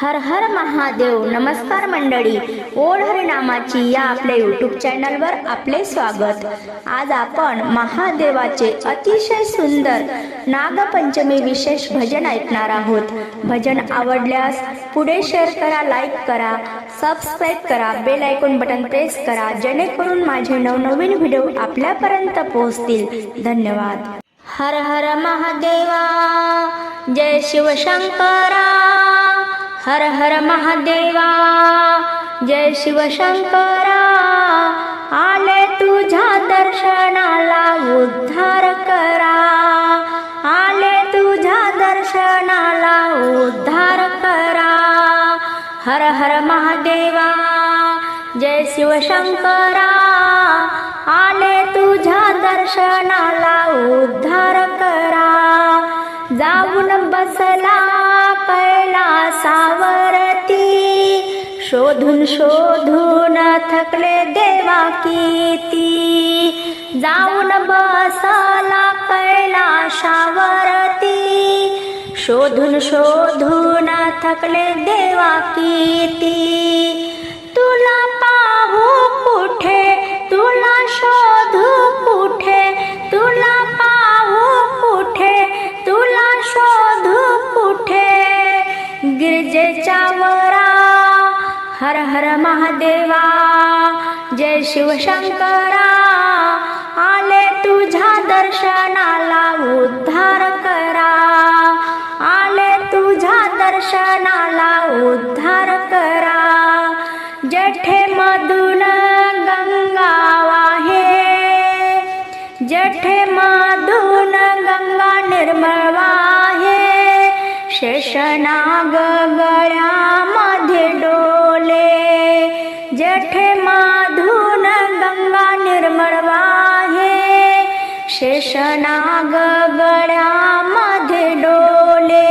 हर हर महादेव. नमस्कार मंडळी. ओढ हरिनामाची या आपल्या यूट्यूब चॅनलवर आपले स्वागत. आज आपण महादेवाचे अतिशय सुंदर नागपंचमी विशेष भजन ऐकणार आहोत. भजन आवडल्यास पुढे शेअर करा लाईक करा सबस्क्राईब करा बेल आयकॉन बटन प्रेस करा जेणेकरून माझे नवनवीन व्हिडिओ आपल्यापर्यंत पोहोचतील. धन्यवाद. हर हर महादेवा जय शिवशंकरा. हर हर महादेवा जय शिवशंकरा आले तुझ्या दर्शनाला उद्धार करा. आले तुझ्या दर्शनाला उद्धार करा. हर हर महादेवा जय शिवशंकरा आले तुझ्या दर्शनाला उद्धार करा. जाऊन बसला कैलासावरती शोधून शोधून थकले देवा किती. जाऊन बसाला कैलाशावरती शोधून शोधून थकले देवा किती. तुला हर हर महादेवा जय शिवशंकरा आले तुझ्या दर्शनाला उद्धार करा. आले तुझ्या दर्शनाला उद्धार करा. जठे मधून गंगा वाहे जठे मधून गंगा निर्मळ वाहे शेषनाग गया जठे मधून गंगा निर्मळ वाहे शेषनाग गळ्यामध्ये डोले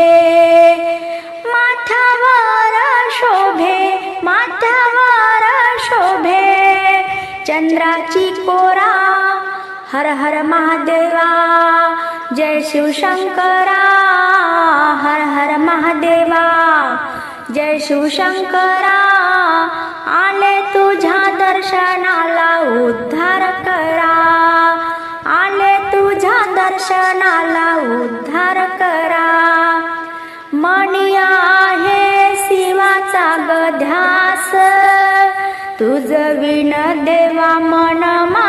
माथावर शोभे माथावर शोभे चंद्राची कोरा हर हर महादेवा जय शिवशंकरा हर हर महादेवा जय शिवशंकरा. आले तुझ्या दर्शनाला उद्धार करा. आले तुझ्या दर्शनाला उद्धार करा. मणी आहे शिवाचा गध्यास. तुझ विण देवा मनमा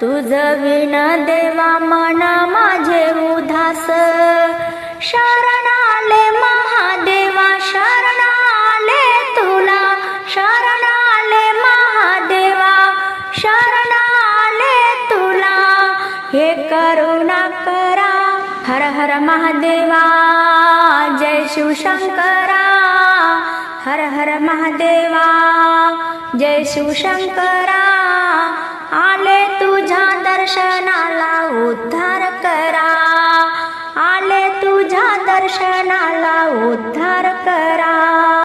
तुझ विण देवा मना माझे उदास. शरणाले महादेवा शरणाले तुला. शरणाले महादेवा शरणाले तुला. हे करुणा करा हर हर महादेवा. जय शिवशंकरा हर हर महादेवा. जय शिवशंकरा. तुझ्या दर्शनाला उद्धार करा. आले तुझ्या दर्शनाला उद्धार करा.